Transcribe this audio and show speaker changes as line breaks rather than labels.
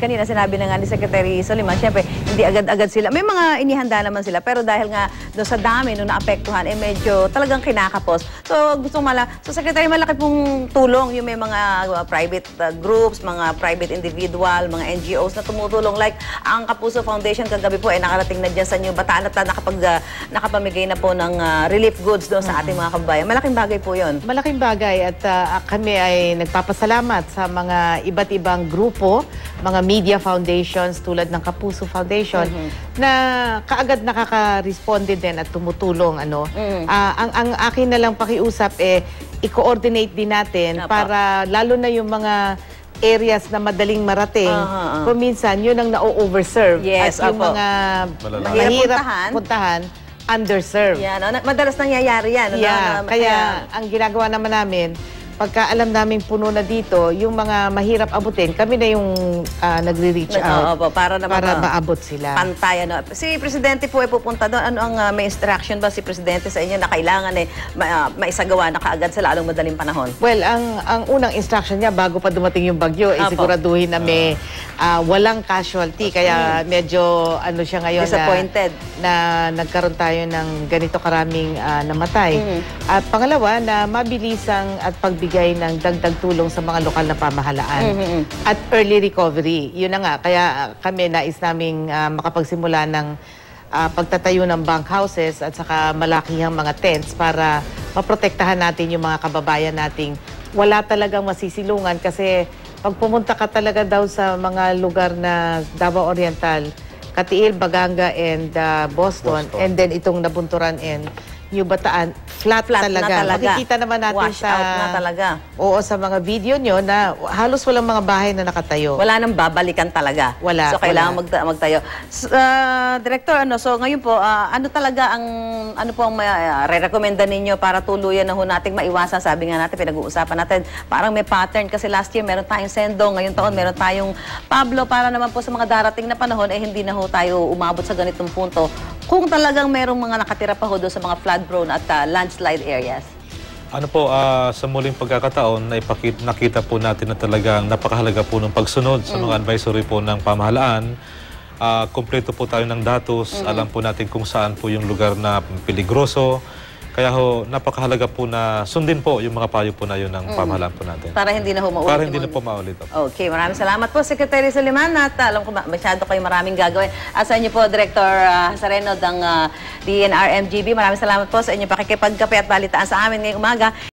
kanina sinabi na nga ni Secretary Soliman, syempre, hindi agad-agad sila. May mga inihanda naman sila, pero dahil nga doon sa dami, nung naapektuhan, eh medyo talagang kinakapos. So, gusto mala, so Secretary, malaki pong tulong yung may mga uh, private uh, groups, mga private individual, mga NGOs na tumutulong. Like, ang Kapuso Foundation kagabi po ay nakarating na dyan sa New Bataan at nakapag, uh, nakapamigay na po ng uh, relief goods doon sa ating mga kababayan. Malaking bagay po yun.
Malaking bagay at uh, kami ay nagpapasalamat sa mga iba't ibang grupo, mga media foundations tulad ng Kapuso Foundation na kaagad nakaka-responde din at tumutulong ano. Ah, ang ang akin na lang pakiusap eh i-coordinate din natin
Apa.
para lalo na yung mga areas na madaling marating.
Aha, aha.
Kung minsan yun ang na-overserve
Yes,
at yung
apo.
mga
Malalaman.
Mahirap puntahan.
puntahan underserved.
Yan, ano, madalas nangyayari yan. ano,
Yeah,
na-
kaya ang ginagawa naman namin, pagka alam namin puno na dito, yung mga mahirap abutin, kami na yung ah, nagre-reach
Nag-
out
oo po, para naman
para
ma-
maabot sila.
pantay. Ano. Si Presidente po ay pupunta doon. Ano ang uh, may instruction ba si Presidente sa inyo na kailangan eh, ma- uh, maisagawa na kaagad sa lalong madaling panahon?
Well, ang ang unang instruction niya bago pa dumating yung bagyo, eh,
Apo.
siguraduhin na may ah, walang casualty. Kaya medyo ano siya ngayon
Disappointed.
na, na nagkaroon tayo ng ganito karaming ah, namatay.
Mhm.
At pangalawa, na mabilisang at pagbigay ng dagdag tulong sa mga lokal na pamahalaan.
Mhm.
At early recovery. Yun na nga, kaya ah, kami nais naming ah, makapagsimula ng ah, pagtatayo ng bank houses at saka malakihang mga tents para maprotektahan natin yung mga kababayan nating wala talagang masisilungan kasi pag pumunta ka talaga daw sa mga lugar na Davao Oriental, Katiil, Baganga, and ah, Boston,
Boston.
and then itong Nabunturan and New Bataan, flat,
Flat na
talaga.
talaga.
Makikita naman natin
Wash
sa...
out na talaga.
Oo, sa mga video nyo na halos walang mga bahay na nakatayo.
Wala nang babalikan talaga.
Wala,
So, kailangan
wala.
magta- magtayo. S- ah, Director, ano, so ngayon po, ah, ano talaga ang, ano po ang ah, re-recommenda ninyo para tuluyan na ho nating maiwasan? Sabi nga natin, pinag-uusapan natin, parang may pattern kasi last year meron tayong Sendong, ngayon taon meron tayong Pablo, para naman po sa mga darating na panahon, eh hindi na ho tayo umabot sa ganitong punto. Kung talagang merong mga nakatira pa ho doon sa mga flood-prone at ah, landslide areas.
Ano po, ah, sa muling pagkakataon, naipakit, nakita po natin na talagang napakahalaga po ng pagsunod sa mga advisory po ng pamahalaan. Ah, kumpleto po tayo ng datos, alam po natin kung saan po yung lugar na peligroso. Kaya ho, napakahalaga po na sundin po yung mga payo po na yun ng pamahalaan po natin.
Para hindi na ho maulit.
Para hindi na po maulit.
Okay, maraming salamat po, Secretary Suliman. At alam ko ma- masyado kayo maraming gagawin. At sa inyo po, Director uh, Sareno ng uh, DNR MGB. Maraming salamat po sa inyong pakikipagkape at balitaan sa amin ngayong umaga.